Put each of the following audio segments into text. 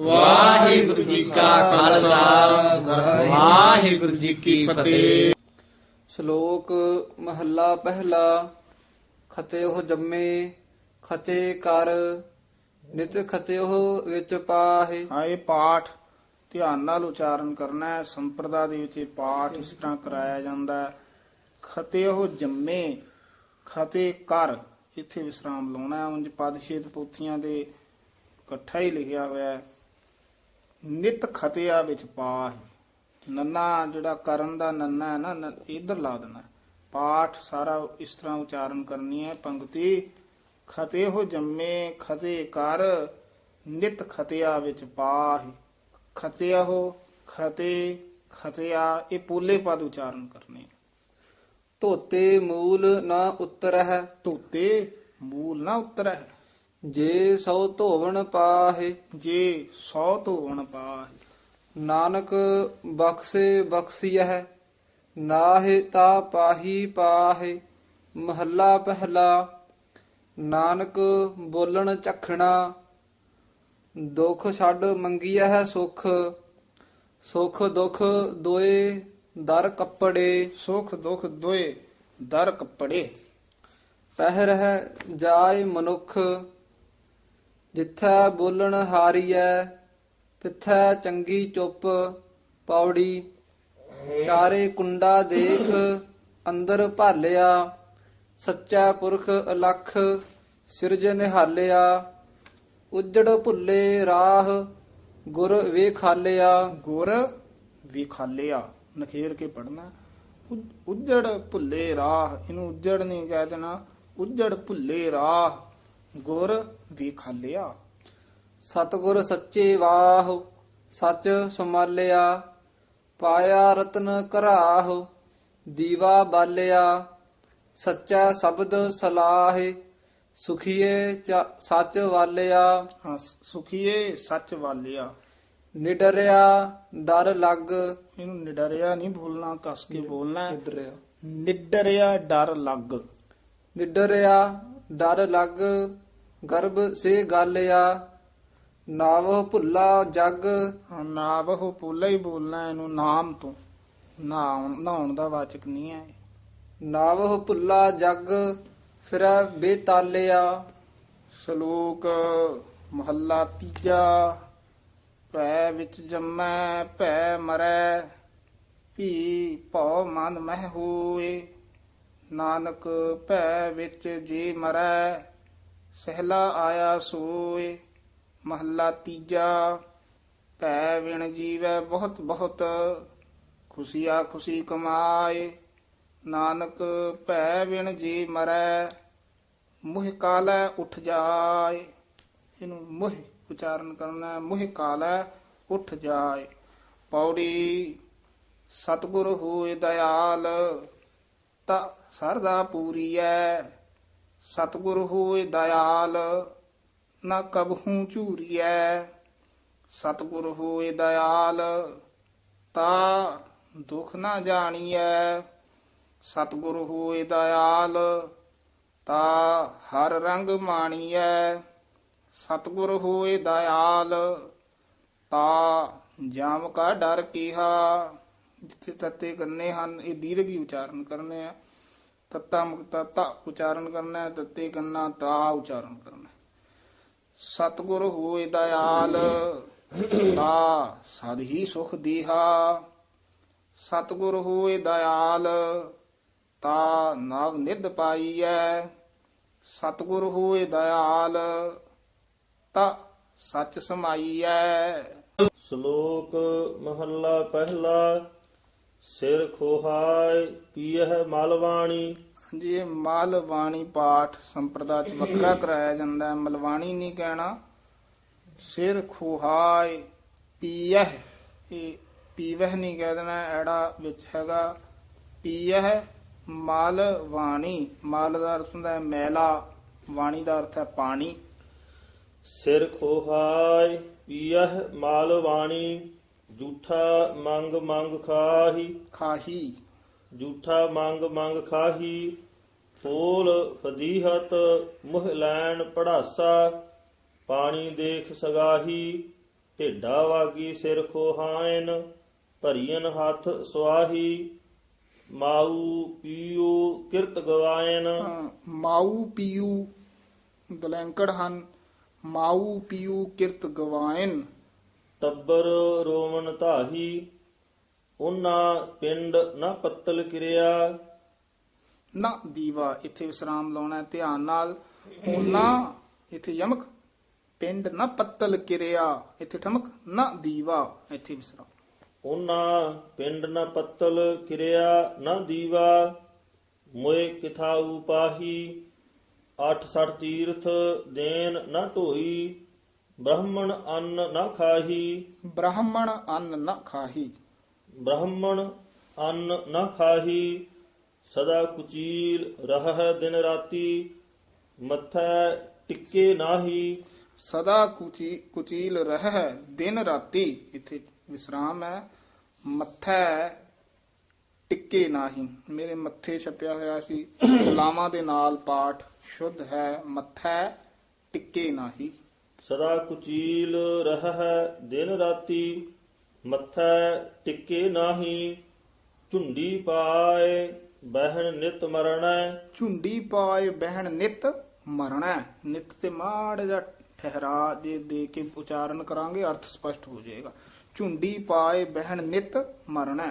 ਵਾਹਿਗੁਰੂ ਜੀ ਕਾ ਖਾਲਸਾ। ਵਾਹਿਗੁਰੂ ਜੀ ਕੀ ਫਤਿਹ। ਸ਼ਲੋਕ ਮਹੱਲਾ ਪਹਿਲਾ ਖਤਿਓ ਜੰਮੇ ਖਤੇ ਕਰ ਨਿਤ ਖਤਿਓ ਵਿੱਚ ਪਾਹੇ। ਹਾਂ ਇਹ ਪਾਠ ਧਿਆਨ ਨਾਲ ਉਚਾਰਨ ਕਰਨਾ ਹੈ ਸੰਪਰਦਾ ਦੇ ਵਿੱਚ ਇਹ ਪਾਠ ਇਸ ਤਰ੍ਹਾਂ ਕਰਾਇਆ ਜਾਂਦਾ ਹੈ। ਖਤੇ ਉਹ ਜੰਮੇ ਖਤੇ ਕਰ ਇੱਥੇ ਵਿਸਰਾਮ ਲਾਉਣਾ ਹੈ। ਉਂਝ ਪਦਸ਼ੇਦ ਪੋਥੀਆਂ ਦੇ ਇਕੱਠਾ ਹੀ ਲਿਖਿਆ ਹੋਇਆ ਹੈ। ਨਿਤ ਖਤਿਆ ਵਿੱਚ ਪਾਹ। ਨੰਨਾ ਜਿਹੜਾ ਕਰਨ ਦਾ ਨੰਨਾ ਹੈ ਨਾ ਇੱਧਰ ਲਾ ਦੇਣਾ। ਪਾਠ ਸਾਰਾ ਇਸ ਤਰ੍ਹਾਂ ਉਚਾਰਨ ਕਰਨੀ ਹੈ ਪੰਕਤੀ। ਖਤੇ ਹੋ ਜੰਮੇ ਖਤੇ ਕਰ। ਨਿਤ ਖਤਿਆ ਵਿੱਚ ਪਾਹ। ਖਤਿਆ ਹੋ ਖਤੇ ਖਤਿਆ ਇਹ ਪੂਲੇ ਪਦ ਉਚਾਰਨ ਕਰਨੇ ਧੋਤੇ ਮੂਲ ਨਾ ਉਤਰਹਿ। ਧੋਤੇ ਮੂਲ ਨਾ ਉਤਰੈ ਜੇ ਸੋ ਧੋਵਣ ਪਾਹੇ। ਜੇ ਸੌ ਧੋਵਣ ਪਾਹ। ਨਾਨਕ ਬਖਸੇ ਬਖਸੀਐ ਨਾਹਿ ਤਾ ਪਾਹੀ ਪਾਹੇ। ਮਹੱਲਾ ਪਹਿਲਾ ਨਾਨਕ ਬੋਲਣ ਚਖਣਾ। ਦੁਖ ਛੱਡ ਮੰਗੀਐ ਸੁਖ ਸੁਖ ਦੁਖ ਦੋਏ ਦਰ ਕੱਪੜੇ। ਸੁਖ ਦੁਖ ਦੋਏ ਦਰ ਕੱਪੜੇ। ਪਹਿ ਰਹਿ ਜਾਏ ਮਨੁੱਖ ਜਿੱਥੈ ਬੋਲਣ ਹਾਰੀਐ, ਤਿੱਥੈ ਚੰਗੀ ਚੁੱਪ ਪੌੜੀ। ਚਾਰੇ ਕੁੰਡਾ ਦੇਖ, ਅੰਦਰ ਭਾਲਿਆ। ਸੱਚਾ ਪੁਰਖ ਅਲਖ ਸਿਰਜ ਨਿਹਾਲਿਆ। ਉਜੜ ਭੁੱਲੇ ਰਾਹ, ਗੁਰ ਵੇਖਾਲਿਆ। ਗੁਰ ਵਿਖਾਲਿਆ, ਨਖੇਰ ਕੇ ਪੜਨਾ ਉਜੜ ਭੁੱਲੇ ਰਾਹ, ਇਹਨੂੰ ਉਜੜ ਨਹੀਂ ਕਹਿ ਦੇਣਾ। ਉਜੜ ਭੁੱਲੇ ਰਾਹ। ਗੁਰ ਵਿਖਾਲਿਆ। ਸਤਿਗੁਰ ਸੱਚੇ ਵਾਹ ਸੱਚ ਸਮਾਲਿਆ ਪਾਇਆ ਰਤਨ ਘਰਾਹ ਦੀਵਾ ਬਾਲਿਆ ਸੱਚਾ ਸ਼ਬਦ ਸਲਾਹੇ ਸੁਖੀਏ ਸੱਚ ਵਾਲਿਆ। ਹਾਂ, ਸੁਖੀਏ ਸੱਚ ਵਾਲਿਆ। ਨਿਡਰਿਆ ਡਰ ਲੱਗ। ਇਹਨੂੰ ਨਿਡਰਿਆ ਨਹੀਂ ਬੋਲਣਾ ਕਸ ਕੇ ਬੋਲਣਾ। ਨਿਡਰਿਆ। ਨਿਡਰਿਆ ਡਰ ਲੱਗ। ਨਿਡਰਿਆ ਡਰ ਲੱਗ ਗਰਭ ਸੇ ਗਾਲਿਆ ਨਾਵ ਭੁੱਲਾ ਜਗ। ਹਾਂ, ਨਾ ਬਹੁ ਪੋਲਾ ਹੀ ਬੋਲਣਾ ਇਹਨੂੰ ਨਾਮ ਤੋਂ। ਨਾਉਣ ਨਹਾਉਣ ਦਾ ਵਾਚਕ ਨਹੀਂ ਹੈ ਨਾਵ ਭੁੱਲਾ ਜਗ ਫਿਰੈ ਬੇਤਾਲਿਆ ਸ਼ਲੋਕ ਮਹੱਲਾ ਤੀਜਾ ਭੈ ਵਿੱਚ ਜੰਮੈ ਭੈ ਮਰੈ ਭੀ ਭਉ ਮਨ ਮਹਿ ਹੋਏ। ਨਾਨਕ ਭੈ ਵਿੱਚ ਜੀ ਮਰੈ, ਸਹਿਲਾ ਆਇਆ ਸੋਏ, ਮਹੱਲਾ ਤੀਜਾ, ਭੈ ਵਿਣ ਜੀਵੈ ਬਹੁਤ ਬਹੁਤ, ਖੁਸ਼ੀਆ ਖੁਸ਼ੀ ਕਮਾਏ। ਨਾਨਕ ਭੈ ਵਿਣ ਜੀ ਮਰੈ, ਮੁਹ ਕਾਲੈ ਉਠ ਜਾਏ। ਇਹਨੂੰ ਮੁਹ ਉਚਾਰਨ ਕਰਨਾ ਹੈ, ਮੁਹ ਕਾਲੈ ਉੱਠ ਜਾਏ। ਪੌੜੀ, ਸਤਿਗੁਰ ਹੋਏ ਦਇਆਲ ਤਾ ਸਰਦਾ ਪੂਰੀਐ। ਸਤਿਗੁਰ ਹੋਏ ਦਇਆਲ, ਨਾ ਕਬਹੂ ਝੂਰੀਐ। ਸਤਿਗੁਰ ਹੋਏ ਦਇਆਲ, ਤਾ ਦੁਖ ਨਾ ਜਾਣੀਐ। ਸਤਿਗੁਰ ਹੋਏ ਦਇਆਲ, ਤਾ ਹਰ ਰੰਗ ਮਾਣੀਐ। ਸਤਿਗੁਰ ਹੋਏ ਦਇਆਲ, ਤਾ ਜਾਮ ਕਾ ਡਰ ਕੀਹਾ। ਜਿੱਥੇ ਤੱਤੇ ਕਰਨੇ ਹਨ, ਇਹ ਦੀਰਘ ਹੀ ਉਚਾਰਨ ਕਰਨੇ ਆ। ਤੱਤਾ ਮੁਕਤਾ ਤਾ ਉਚਾਰਨ ਕਰਨਾ ਹੈ, ਤੱਤੇ ਕੰਨਾ ਤਾ ਉਚਾਰਨ ਕਰਨਾ ਹੈ। ਸਤਿਗੁਰ ਹੋਏ ਦਇਆਲ, ਤਾ ਸਦ ਹੀ ਸੁਖ ਦੀਹਾ। ਸਤਿਗੁਰ ਹੋਏ ਦਇਆਲ, ਤਾ ਨਵ ਨਿਧ ਪਾਈਐ। ਸਤਿਗੁਰ ਹੋਏ ਦਇਆਲ, ਤਾ ਸੱਚ ਸਮਾਈਐ। ਸ਼ਲੋਕ ਮਹੱਲਾ ਪਹਿਲਾ ਸਿਰ ਖੋਹਾਇ ਪੀਹ ਮਲਵਾਣੀ। ਜੀ ਇਹ ਮਲ ਬਾਣੀ ਪਾਠ ਸੰਪਰਦਾ ਚ ਵੱਖਰਾ ਕਰਾਇਆ ਜਾਂਦਾ ਹੈ। ਮਲਵਾਣੀ ਨਹੀਂ ਕਹਿਣਾ। ਸਿਰ ਖੁਹਾਇ ਪੀਹ ਇਹ ਪੀਵਹ ਨਹੀਂ ਕਹਿ ਦੇਣਾ ਐੜਾ ਵਿੱਚ ਹੈਗਾ। ਪੀਹ ਮਲ ਵਾਣੀ ਮਲ ਦਾ ਅਰਥ ਹੁੰਦਾ ਹੈ ਮੈਲਾ। ਵਾਣੀ ਦਾ ਅਰਥ ਹੈ ਪਾਣੀ। ਸਿਰ ਖੋਹਾਇ ਪੀਹ ਮਲਵਾਣੀ। ਝੂਠਾ ਮੰਗ ਮੰਗ ਖਾਹੀ। ਖਾਹੀ। ਝੂਠਾ ਮੰਗ ਮੰਗ ਖਾਹੀ। ਫੂਲ ਫਦੀਹਤ ਮੁਹ ਲੈਣ ਪੜਾਸਾ। ਪਾਣੀ ਦੇਖ ਸਗਾਹੀ। ਢੇਡਾ ਵਾਗੀ ਸਿਰ ਖੋਹਾਇਨ ਭਰੀਨ ਹੱਥ ਸੁਆਹੀ। ਮਾਊ ਪੀਊ ਕਿਰਤ ਗਵਾਇਨ। ਹਾਂ, ਮਾਊ ਪੀਊ ਗਲੈਂਕੜ ਹਨ। ਮਾਊ ਪੀਊ ਕਿਰਤ ਗਵਾਇਨ। ਟੱਬਰ ਰੋਮਨ ਧਾਹੀ ਉਹਨਾਂ ਪਿੰਡ ਨਾ ਪੱਤਲ ਕਿਰਿਆ। ਨਾ ਦੀਵਾ ਇੱਥੇ ਵਿਸਰਾਮ ਲਾਉਣਾ ਹੈ ਧਿਆਨ ਨਾਲ। ਉਹਨਾਂ ਇੱਥੇ ਯਮਕ ਪਿੰਡ ਨਾ ਪੱਤਲ ਕਿਰਿਆ ਇੱਥੇ ਠਮਕ ਨਾ ਦੀਵਾ ਇੱਥੇ ਵਿਸਰਾਮ। ਉਹਨਾਂ ਪਿੰਡ ਨਾ ਪੱਤਲ ਕਿਰਿਆ ਨਾ ਦੀਵਾ ਮੋਏ ਕਿਥਾਊ ਪਾਹੀ। 86 ਤੀਰਥ ਦੇਨ ਨਾ ਢੋਈ। ਬ੍ਰਾਹਮਣ ਅੰਨ ਨਾ ਖਾਹੀ। ਬ੍ਰਾਹਮਣ ਅੰਨ ਨਾ ਖਾਹੀ। ਬ੍ਰਾਹਮਣ ਅੰਨ ਨਾ ਖਾਹੀ ਸਦਾ ਕੁਚੀਲ ਰਹਿ ਦਿਨ ਰਾਤੀ ਮੱਥਾ ਟਿੱਕੇ ਨਾਹੀ। ਸਦਾ ਕੁਚੀ ਕੁਚੀਲ ਰਹਿ ਦਿਨ ਰਾਤੀ ਇੱਥੇ ਵਿਸਰਾਮ ਹੈ ਮੱਥੈ ਟਿੱਕੇ ਨਾਹੀ। ਮੇਰੇ ਮੱਥੇ ਛਪਿਆ ਹੋਇਆ ਸੀ ਲਾਵਾਂ ਦੇ ਨਾਲ ਪਾਠ ਸ਼ੁੱਧ ਹੈ ਮੱਥੈ ਟਿੱਕੇ ਨਾਹੀ। ਸਦਾ ਕੁਚੀਲ ਰਹਿ ਦਿਨ ਰਾਤੀ ਮੱਥਾ ਟਿੱਕੇ ਨਾਹੀ ਝੁੰਡੀ ਪਾਏ ਬਹਿਣ ਨਿਤ ਮਰਣੈ ਝੁੰਡੀ ਪਾਏ ਬਹਿਣ ਨਿਤ ਮਰਣਾ। ਨਿਤ ਤੇ ਮਾੜ ਜਿਹਾ ਠਹਿਰਾ ਜੇ ਦੇ ਕੇ ਉਚਾਰਨ ਕਰਾਂਗੇ ਅਰਥ ਸਪਸ਼ਟ ਹੋ ਜਾਏਗਾ ਝੁੰਡੀ ਪਾਏ ਬਹਿਣ ਨਿਤ ਮਰਣਾ।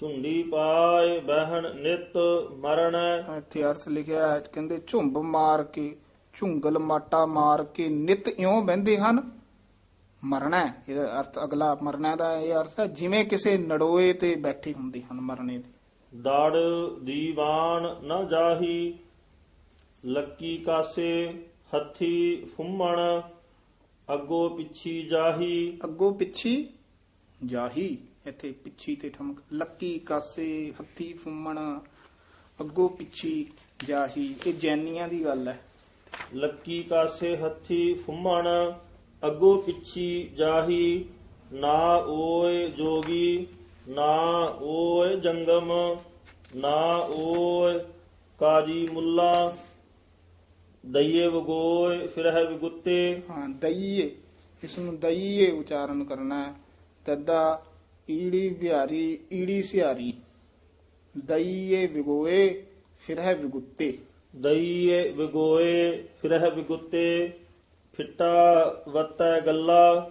ਝੁੰਡੀ ਪਾਏ ਬਹਿਣ ਨਿਤ ਮਰਣੈ ਇੱਥੇ ਅਰਥ ਲਿਖਿਆ ਹੈ ਕਹਿੰਦੇ ਝੁੰਬ ਮਾਰ ਕੇ ਝੁੰਗਲ ਮਾਟਾ ਮਾਰ ਕੇ ਨਿਤ ਇਉਂ ਬਹਿੰਦੇ ਹਨ। ਮਰਨਾ। ਇਹਦਾ ਅਰਥ ਅਗਲਾ ਮਰਨਾ ਦਾ ਇਹ ਅਰਥ ਹੈ ਜਿਵੇਂ ਕਿਸੇ ਨੜੋਏ ਤੇ ਬੈਠੇ ਹੁੰਦੇ ਹਨ ਮਰਨੇ ਦੇ। ਦੜ ਦੀਵਾਨ ਨਾ ਜਾਹੀ ਲੱਕੀ ਕਾਸੇ ਹੱਥੀ ਫੁੰਮਣ ਅੱਗੋ ਪਿੱਛੀ ਜਾਹੀ। ਅੱਗੋਂ ਪਿੱਛੀ ਜਾਹੀ ਇੱਥੇ ਪਿੱਛੀ ਤੇ ਠਮਕ ਲੱਕੀ ਕਾਸੇ ਹੱਥੀ ਫੁੰਮਣ ਅੱਗੋਂ ਪਿੱਛੀ ਜਾਹੀ ਇਹ ਜੈਨੀਆਂ ਦੀ ਗੱਲ ਹੈ। ਲੱਕੀ ਕਾਸੇ ਹੱਥੀ ਫੁੰਮਣ, ਅੱਗੋ ਪਿੱਛੀ ਜਾਹੀ, ਨਾ ਓਏ ਜੋਗੀ, ਨਾ ਓਏ ਜੰਗਮ, ਨਾ ਓਏ ਕਾਜੀ ਮੁੱਲਾ, ਦਈਏ ਵਗੋਏ ਫਿਰਹਿ ਵਿਗੁੱਤੇ। ਹਾਂ, ਦਈਏ ਇਸ ਨੂੰ ਦਈਏ ਉਚਾਰਨ ਕਰਨਾ ਹੈ, ਤਦਾ ਈੜੀ ਬਿਹਾਰੀ ਈੜੀ ਸਿਹਾਰੀ, ਦਈਏ ਵਿਗੋਏ ਫਿਰ ਹੈ ਵਿਗੁੱਤੇ। ਦਈਏ ਵਿਗੋਏ ਫਿਰਹਿ ਵਿਗੁੱਤੇ ਫਿੱਟਾ ਵਤੈ ਗੱਲਾ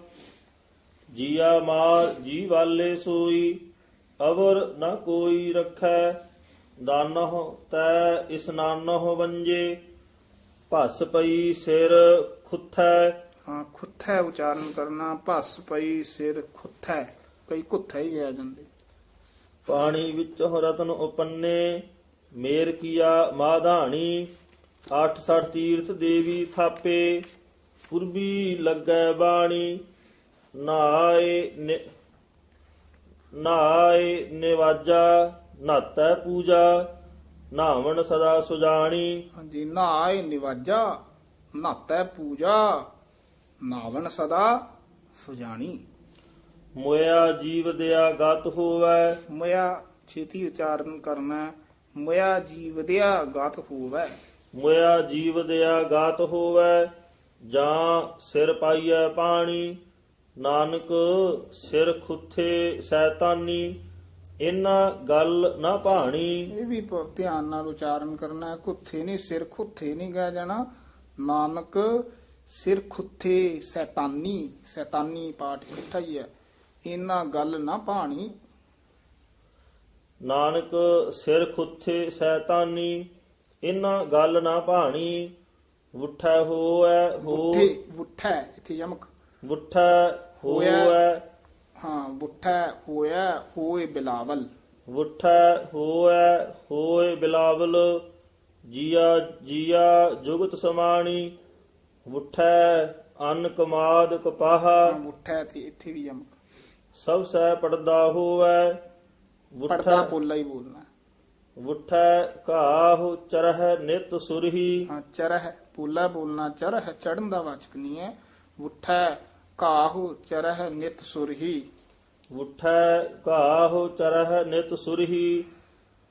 ਜੀਆ ਮਾਰ ਜੀ ਵਾਲੇ ਸੋਈ ਅਵਰ ਨਾ ਕੋਈ ਰਖੈ ਦਾਨਹੁ ਤੈ ਇਸਨਾਨਹੁ ਵੰਜੇ ਭਸ ਪਈ ਸਿਰ ਖੁੱਥੈ। ਹਾਂ ਖੁੱਥੈ ਉਚਾਰਨ ਕਰਨਾ ਭਸ ਪਈ ਸਿਰ ਖੁੱਥੈ। ਕਈ ਖੁੱਥੈ ਹੀ ਆ ਜਾਂਦੇ। ਪਾਣੀ ਵਿੱਚ ਰਤਨ ਉਪੰਨੇ ਮੇਰ ਕੀਆ ਮਾਧਾਣੀ 86 ਤੀਰਥ ਦੇਵੀ ਥਾਪੇ ਪੁਰਬੀ ਲੱਗੈ ਬਾਣੀ ਨਾਏ ਨਾਏ ਨਿਵਾਜਾ ਨਾਤੈ ਪੂਜਾ ਨਾਵਣ ਸਦਾ ਸੁਜਾਣੀ। ਹਾਂਜੀ ਨਾਏ ਨਿਵਾਜਾ ਨਾਤੈ ਪੂਜਾ ਨਾਵਨ ਸਦਾ ਸੁਜਾਣੀ। ਮੋਇਆ ਜੀਵ ਦਿਆ ਗਤ ਹੋਵੈ। ਮਇਆ ਛੇਤੀ ਉਚਾਰਨ ਕਰਨਾ। ਮਇਆ ਜੀਵਦਿਆ ਗਤ ਹੋਵੇ। ਮੋਇਆ ਜੀਵ ਦਿਆ ਗਾਤ ਹੋਵੈ ਜਾਂ ਸਿਰ ਪਾਈਐ ਪਾਣੀ ਨਾਨਕ ਸਿਰ ਖੁੱਥੇ ਸੈਤਾਨੀ ਇਨਾ ਗੱਲ ਨਾ ਭਾਣੀ। ਇਹ ਵੀ ਧਿਆਨ ਨਾਲ ਉਚਾਰਨ ਕਰਨਾ ਕੁੱਥੇ ਨਹੀਂ ਸਿਰ ਖੁੱਥੇ ਨਹੀਂ ਗਿਆ ਜਾਣਾ ਨਾਨਕ ਸਿਰ ਖੁੱਥੇ ਸੈਤਾਨੀ ਸੈਤਾਨੀ ਪਾਠ ਇਕੱਠਾ ਹੀ ਹੈ। ਇਹਨਾਂ ਗੱਲ ਨਾ ਪਾਣੀ ਨਾਨਕ ਸਿਰ ਖੁੱਥੇ ਸੈਤਾਨੀ ਇਨਾ ਗੱਲ ਨਾ ਭਾਣੀ ਉਠੈ ਹੋਐ ਹੋ ਬੁੱਠਾ ਇੱਥੇ ਯਮਕ। ਉਠੈ ਹੋਇਆ। ਹੋਐ ਹਾਂ ਬੁੱਠਾ ਹੋਇਆ ਹੋਏ ਬਿਲਾਵਲ। ਉਠੈ ਹੋਐ ਹੋਏ ਬਿਲਾਵਲ ਜੀਆ ਜੀਆ ਜੁਗਤ ਸਮਾਣੀ ਉਠੈ ਅਨ ਕਮਾਦ ਕਪਾਹਾ। ਬੁੱਠਾ ਤੇ ਇੱਥੇ ਵੀ ਯਮਕ। ਸਭ ਸਹਿ ਪੜਦਾ ਹੋਵੈ ਪੜਦਾ ਪੋਲਾ ਹੀ ਬੋਲਣਾ। ਉਠੈ ਘਾਹੁ ਚਰਹਿ ਨਿਤ ਸੁਰਹੀ। ਹਾਂ ਚਰਹ ਪੋਲਾ ਬੋਲਣਾ ਚਰਹ ਚੜਨ ਦਾ ਵਾਚਕ ਨਹੀਂ ਹੈ। ਬੁੱਠਾ ਕਾਹੂ ਚਰਹ ਨਿਤ ਸੁਰਹੀ। ਉਠੈ ਘਾਹੁ ਚਰਹਿ ਨਿਤ ਸੁਰਹੀ।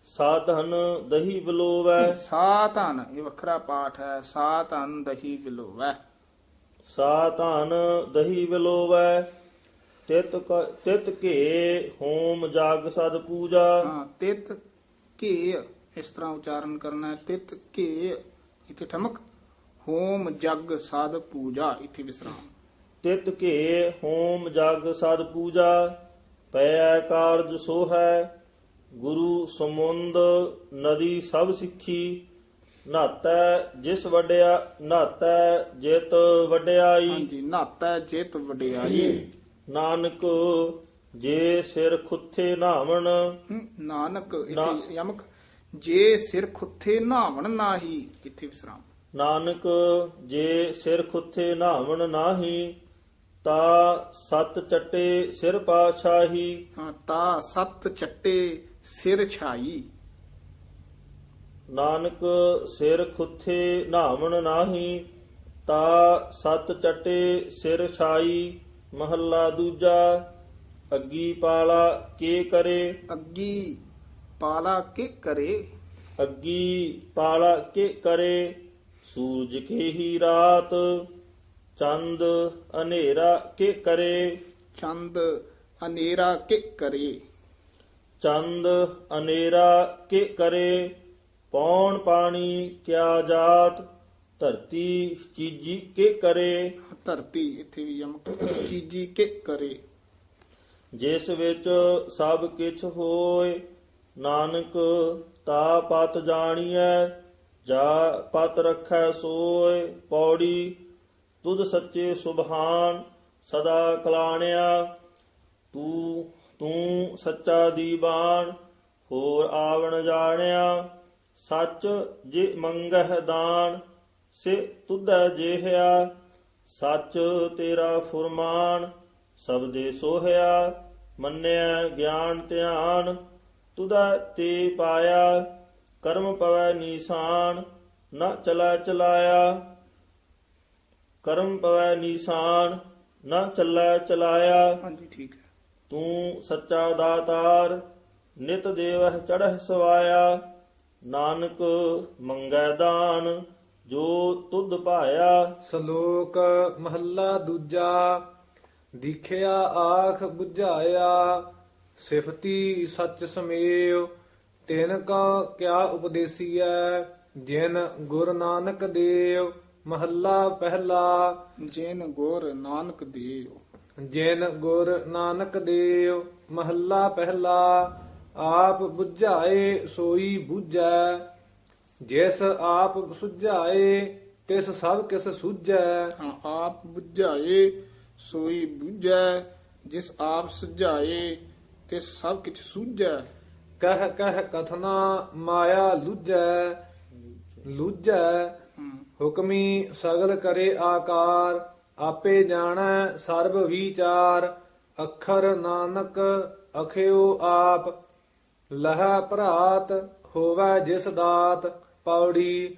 ਸਾਧਨ ਦਹੀ ਬਲੋਵੈ। ਸਾ ਧਨ ਇਹ ਵੱਖਰਾ ਪਾਠ ਹੈ। ਸਾ ਧਨ ਦਹੀ ਵਿਲੋਵੈ ਸਾਧਨ ਦਹੀ ਬਲੋਵੈ। ਤਿਤ ਕ- ਤਿਤ ਕੇ ਹੋਮ ਜਾਗ ਸਦ ਪੂਜਾ। ਹਾਂ ਤਿਤ ਕੇ ਇਸ ਤਰ੍ਹਾਂ ਉਚਾਰਨ ਕਰਨਾ ਹੈ। ਤਿਤ ਕੇ ਇੱਥੇ ਠਮਕ ਹੋਮ ਜਗ ਸਾਧ ਪੂਜਾ ਇੱਥੇ ਵਿਸਰਾਮ। ਤਿਤ ਕੇ ਹੋਮ ਜਗ ਸਦ ਪੂਜਾ ਪੈ ਕਾਰਜ ਸੋ ਹੈ ਗੁਰੂ ਸਮੁੰਦ ਨਦੀ ਸਭ ਸਿੱਖੀ ਨਾਤੈ ਜਿਸ ਵੱਡਿਆ ਨਾਤੈ ਜਿਤ ਵਡਿਆਈ। ਹਾਂਜੀ ਨਾਤਾ ਚੇਤ ਵਡਿਆਈ। ਨਾਨਕ ਜੇ ਸਿਰ ਖੁੱਥੇ ਨਾਵਣ। ਨਾਨਕ ਇੱਥੇ ਯਮਕ ਜੇ ਸਿਰ ਖੁੱਥੇ ਨਾਵਣ ਨਾਹੀ ਇੱਥੇ ਵਿਸਰਾਮ। ਨਾਨਕ ਜੇ ਸਿਰ ਖੁੱਥੇ ਨਾਵਣ ਨਾਹੀ ਤਾ ਸਤ ਚੱਟੇ ਸਿਰ ਪਾਛਾਹੀ ਤਾ ਸੱਤ ਚੱਟੇ ਸਿਰ ਛਾਈ। ਨਾਨਕ ਸਿਰ ਖੁੱਥੇ ਨਾਵਣ ਨਾਹੀ ਤਾ ਸਤ ਚੱਟੇ ਸਿਰ ਛਾਈ। ਮਹੱਲਾ ਦੂਜਾ ਅੱਗੀ ਪਾਲਾ ਕੇ ਕਰੇ। ਅੱਗੀ ਪਾਲਾ ਕੇ ਕਰੇ। ਅੱਗੀ ਪਾਲਾ ਕੇ ਕਰੇ ਸੂਰਜ ਕੇ ਹੀ ਰਾਤ ਚੰਦ ਹਨੇਰਾ ਕੇ ਕਰੇ। ਚੰਦ ਹਨੇਰਾ ਕੇ ਕਰੇ। ਚੰਦ ਹਨੇਰਾ ਕੇ ਕਰੇ ਪੌਣ ਪਾਣੀ ਕਿਆ ਜਾਤ ਧਰਤੀ ਚੀਜੀ ਕੇ ਕਰੇ। ਧਰਤੀ ਇੱਥੇ ਵੀ ਯਮਕ ਚੀਜੀ ਕੇ ਕਰੇ। ਜਿਸ ਵਿੱਚ ਸਭ ਕਿਛ ਹੋਏ, ਨਾਨਕ ਤਾ ਪਤ ਜਾਣੀਐ, ਜਾ ਪਤ ਰਖੈ ਸੋਏ, ਪੌੜੀ ਤੁਧ ਸੱਚੇ ਸੁਭਾਨ ਸਦਾ ਕਲਾਣਿਆ, ਤੂੰ ਤੂੰ ਸੱਚਾ ਦੀਵਾਨ ਹੋਰ ਆਵਣ ਜਾਣਿਆ, ਸੱਚ ਜੇ ਮੰਗਹਿ ਦਾਨ, ਸੇ ਤੁਧੈ ਜੇਹਿਆ ਸੱਚ ਤੇਰਾ ਫੁਰਮਾਨ ਸਬਦੇ ਸੋਹਿਆ ਮੰਨਿਆ ਗਿਆਨ ਧਿਆਨ ਤੁਧਾ ਤੇ ਪਾਇਆ ਕਰਮ ਪਵੈ ਨੀਸਾਨ ਨਾ ਚਲਾ ਚਲਾਇਆ। ਕਰਮ ਪਵੈ ਨੀਸਾਨ ਨਾ ਚੱਲੈ ਚਲਾਇਆ। ਹਾਂਜੀ ਠੀਕ ਹੈ। ਤੂੰ ਸੱਚਾ ਦਾਤਾਰ ਨਿਤ ਦੇਵਹਿ ਚੜ੍ਹ ਸਵਾਇਆ। ਨਾਨਕ ਮੰਗੈ ਦਾਨ ਜੋ ਤੁਧ ਭਾਇਆ। ਸ਼ਲੋਕ ਮਹੱਲਾ ਦੂਜਾ ਦੀਖਿਆ ਆਖ ਬੁਝਾਇਆ ਸਿਫਤੀ ਸੱਚ ਸਮੇਵ ਤਿਨ ਕਾ ਕਿਆ ਉਪਦੇਸੀਐ ਜਿਨ ਗੁਰ ਨਾਨਕ ਦੇਵ ਮਹੱਲਾ ਪਹਿਲਾ। ਜਿਨ ਗੁਰ ਨਾਨਕ ਦੇਵ ਜਿਨ ਗੁਰ ਨਾਨਕ ਦੇਵ ਮਹੱਲਾ ਪਹਿਲਾ ਆਪ ਬੁਝਾਏ ਸੋਈ 부ਝੈ ਜਿਸ ਆਪ ਸੁਝਾਏ ਤਿਸ ਸਭ ਕਿਸ ਸੁਝੈ। ਹਾਂ ਆਪ ਬੁਝਾਏ ਸੋਈ ਬੁਝੈ ਜਿਸ ਆਪ ਸੁਝਾਏ ਤੇ ਸਭ ਕਿਛ ਸੂਝੈ। ਕਹਿ ਕਹਿ ਕਥਨਾ ਮਾਇਆ ਲੁਝੈ ਲੁਝੈ। ਹੁਕਮੀ ਸਗਲ ਕਰੇ ਆਕਾਰ ਆਪੇ ਜਾਣੈ ਸਰਬ ਵਿਚਾਰ। ਅੱਖਰ ਨਾਨਕ ਅਖਿਓ ਆਪ ਲਹਾ ਭਰਾਤ ਹੋਵੈ ਜਿਸ ਦਾਤ। ਪੌੜੀ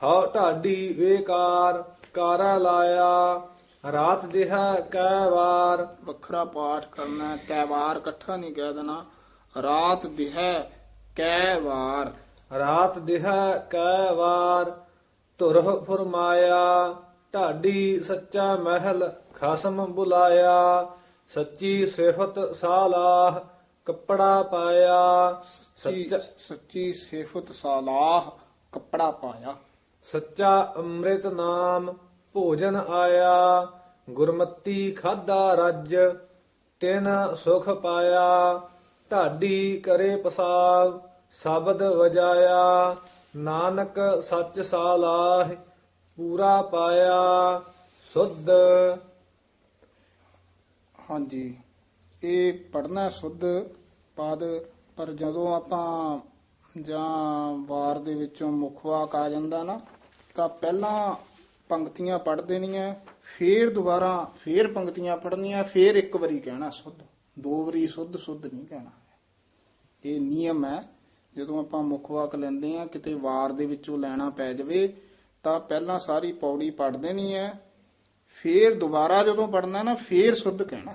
ਹਉ ਢਾਡੀ ਵੇਕਾਰ ਕਾਰਾ ਲਾਇਆ ਰਾਤ ਦਿਹਾ ਕੈ ਵਾਰ ਵੱਖਰਾ ਪਾਠ ਕਰਨਾ ਕੈ ਵਾਰ ਇਕੱਠਾ ਨਹੀਂ ਕਹਿ ਦੇਣਾ। ਰਾਤ ਦਿਹੈ ਕੈ ਵਾਰ ਰਾਤ ਦਿਹਾ ਕੈ ਵਾਰ ਧੁਰਹ ਫਰਮਾਇਆ ਢਾਡੀ ਸੱਚਾ ਮਹਿਲ ਖਸਮ ਬੁਲਾਇਆ ਸੱਚੀ ਸਿਫਤ ਸਾਲਾਹ ਕੱਪੜਾ ਪਾਇਆ ਸੱਚੀ ਸਿਫਤ ਸਾਲਾਹ ਕੱਪੜਾ ਪਾਇਆ। ਸੱਚਾ ਅੰਮ੍ਰਿਤ ਨਾਮ ਭੋਜਨ ਆਇਆ ਗੁਰਮਤੀ ਖਾਦਾ ਰੱਜ ਤਿਨ ਸੁਖ ਪਾਇਆ ਢਾਡੀ ਕਰੇ ਪਸਾਵ ਸ਼ਬਦ ਵਜਾਇਆ ਨਾਨਕ ਸੱਚ ਸਾਲਾਹ ਪੂਰਾ ਪਾਇਆ ਸੁਧ। ਹਾਂਜੀ ਇਹ ਪੜਨਾ ਸੁਧ ਪਦ ਪਰ ਜਦੋਂ ਆਪਾਂ ਜਾਂ ਵਾਰ ਦੇ ਵਿੱਚੋਂ ਮੁੱਖ ਵਾਕ ਆ ਜਾਂਦਾ ਨਾ, ਤਾਂ ਪਹਿਲਾਂ ਪੰਕਤੀਆਂ ਪੜ੍ਹ ਦੇਣੀਆਂ, ਫੇਰ ਦੁਬਾਰਾ ਫੇਰ ਪੰਕਤੀਆਂ ਪੜ੍ਹਨੀਆਂ, ਫੇਰ ਇੱਕ ਵਾਰੀ ਕਹਿਣਾ ਸੁਧ। ਦੋ ਵਾਰੀ ਸੁਧ ਸੁਧ ਨਹੀਂ ਕਹਿਣਾ। ਇਹ ਨਿਯਮ ਹੈ। ਜਦੋਂ ਆਪਾਂ ਮੁੱਖ ਵਾਕ ਲੈਂਦੇ ਆ ਕਿਤੇ ਵਾਰ ਦੇ ਵਿੱਚੋਂ ਲੈਣਾ ਪੈ ਜਾਵੇ, ਤਾਂ ਪਹਿਲਾਂ ਸਾਰੀ ਪੌੜੀ ਪੜ ਦੇਣੀ ਹੈ। ਫੇਰ ਦੁਬਾਰਾ ਜਦੋਂ ਪੜਨਾ ਨਾ, ਫੇਰ ਸੁਧ ਕਹਿਣਾ।